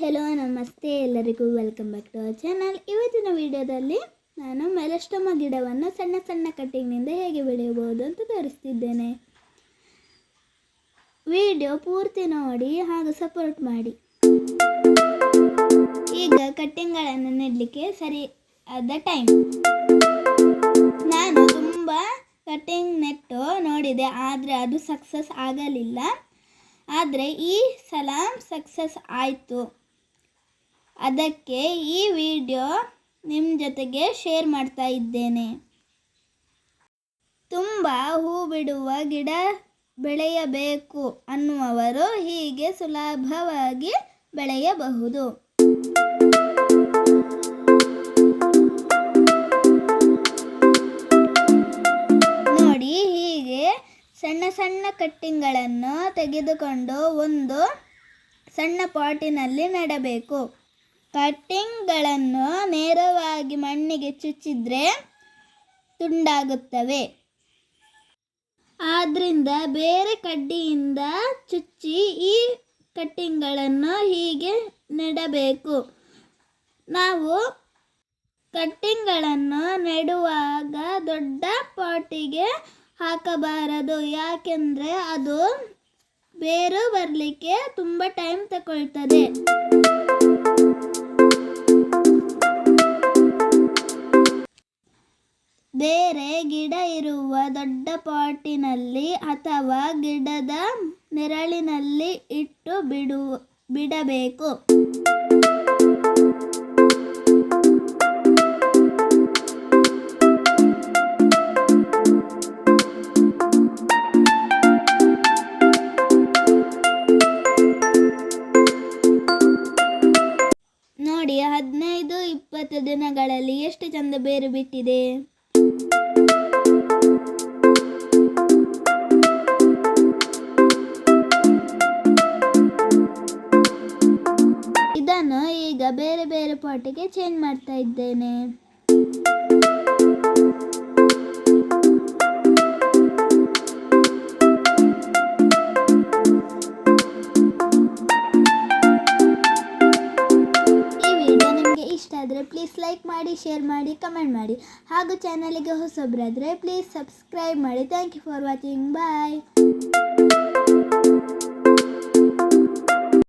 Hello, ನಮಸ್ತೆ. ಎಲ್ಲರಿಗೂ welcome back to our channel. ಇವತ್ತಿನ ವಿಡಿಯೋದಲ್ಲಿ ನಾನು ಮೆಲಸ್ಟೊಮ ಗಿಡವನ್ನು ಸಣ್ಣ ಸಣ್ಣ ಕಟ್ಟಿಂಗ್ನಿಂದ ಹೇಗೆ ಬೆಳೆಯಬಹುದು ಅಂತ ತೋರಿಸ್ತಿದ್ದೇನೆ. ವಿಡಿಯೋ ಪೂರ್ತಿ ನೋಡಿ ಹಾಗೂ ಸಪೋರ್ಟ್ ಮಾಡಿ. ಈಗ ಕಟ್ಟಿಂಗ್ಗಳನ್ನು ನೆಡಲಿಕ್ಕೆ ಸರಿ ಆದ ಟೈಮ್. ನಾನು ತುಂಬ ಕಟ್ಟಿಂಗ್ ನೆಟ್ಟು ನೋಡಿದೆ, ಆದರೆ ಅದು ಸಕ್ಸಸ್ ಆಗಲಿಲ್ಲ. ಆದರೆ ಈ ಸಲ ಸಕ್ಸಸ್ ಆಯಿತು. ಅದಕ್ಕೆ ಈ ವಿಡಿಯೋ ನಿಮ್ಮ ಜೊತೆಗೆ ಶೇರ್ ಮಾಡ್ತಾ ಇದ್ದೇನೆ. ತುಂಬ ಹೂ ಬಿಡುವ ಗಿಡ ಬೆಳೆಯಬೇಕು ಅನ್ನುವರು ಹೀಗೆ ಸುಲಭವಾಗಿ ಬೆಳೆಯಬಹುದು. ನೋಡಿ ಹೀಗೆ ಸಣ್ಣ ಸಣ್ಣ ಕಟ್ಟಿಂಗ್ಗಳನ್ನು ತೆಗೆದುಕೊಂಡು ಒಂದು ಸಣ್ಣ ಪಾಟಿನಲ್ಲಿ ನೆಡಬೇಕು. ಕಟ್ಟಿಂಗ್ಗಳನ್ನು ನೇರವಾಗಿ ಮಣ್ಣಿಗೆ ಚುಚ್ಚಿದ್ರೆ ತುಂಡಾಗುತ್ತವೆ. ಆದ್ರಿಂದ ಬೇರೆ ಕಡ್ಡಿಯಿಂದ ಚುಚ್ಚಿ ಈ ಕಟ್ಟಿಂಗ್ಗಳನ್ನು ಹೀಗೆ ನೆಡಬೇಕು. ನಾವು ಕಟ್ಟಿಂಗ್ಗಳನ್ನು ನೆಡುವಾಗ ದೊಡ್ಡ ಪಾಟಿಗೆ ಹಾಕಬಾರದು, ಯಾಕೆಂದರೆ ಅದು ಬೇರು ಬರಲಿಕ್ಕೆ ತುಂಬ ಟೈಮ್ ತಗೊಳ್ತದೆ. ಬೇರೆ ಗಿಡ ಇರುವ ದೊಡ್ಡ ಪಾಟಿನಲ್ಲಿ ಅಥವಾ ಗಿಡದ ನೆರಳಿನಲ್ಲಿ ಇಟ್ಟು ಬಿಡು, ಬಿಡಬೇಕು. ನೋಡಿ, ಹದಿನೈದು, ಇಪ್ಪತ್ತು ದಿನಗಳಲ್ಲಿ ಎಷ್ಟು ಚಂದ ಬೇರು ಬಿಟ್ಟಿದೆ. ಬೇರೆ ಬೇರೆ ಪಾಟಿಗೆ ಚೇಂಜ್ ಮಾಡ್ತಾ ಇದ್ದೇನೆ. ಆದರೆ ಪ್ಲೀಸ್ ಲೈಕ್ ಮಾಡಿ ಶೇರ್ ಮಾಡಿ ಕಮೆಂಟ್ ಮಾಡಿ. ಹಾಗೂ ಚಾನಲಿಗೆ ಹೊಸೊಬ್ಬರಾದರೆ ಪ್ಲೀಸ್ ಸಬ್ಸ್ಕ್ರೈಬ್ ಮಾಡಿ. Thank you for watching bye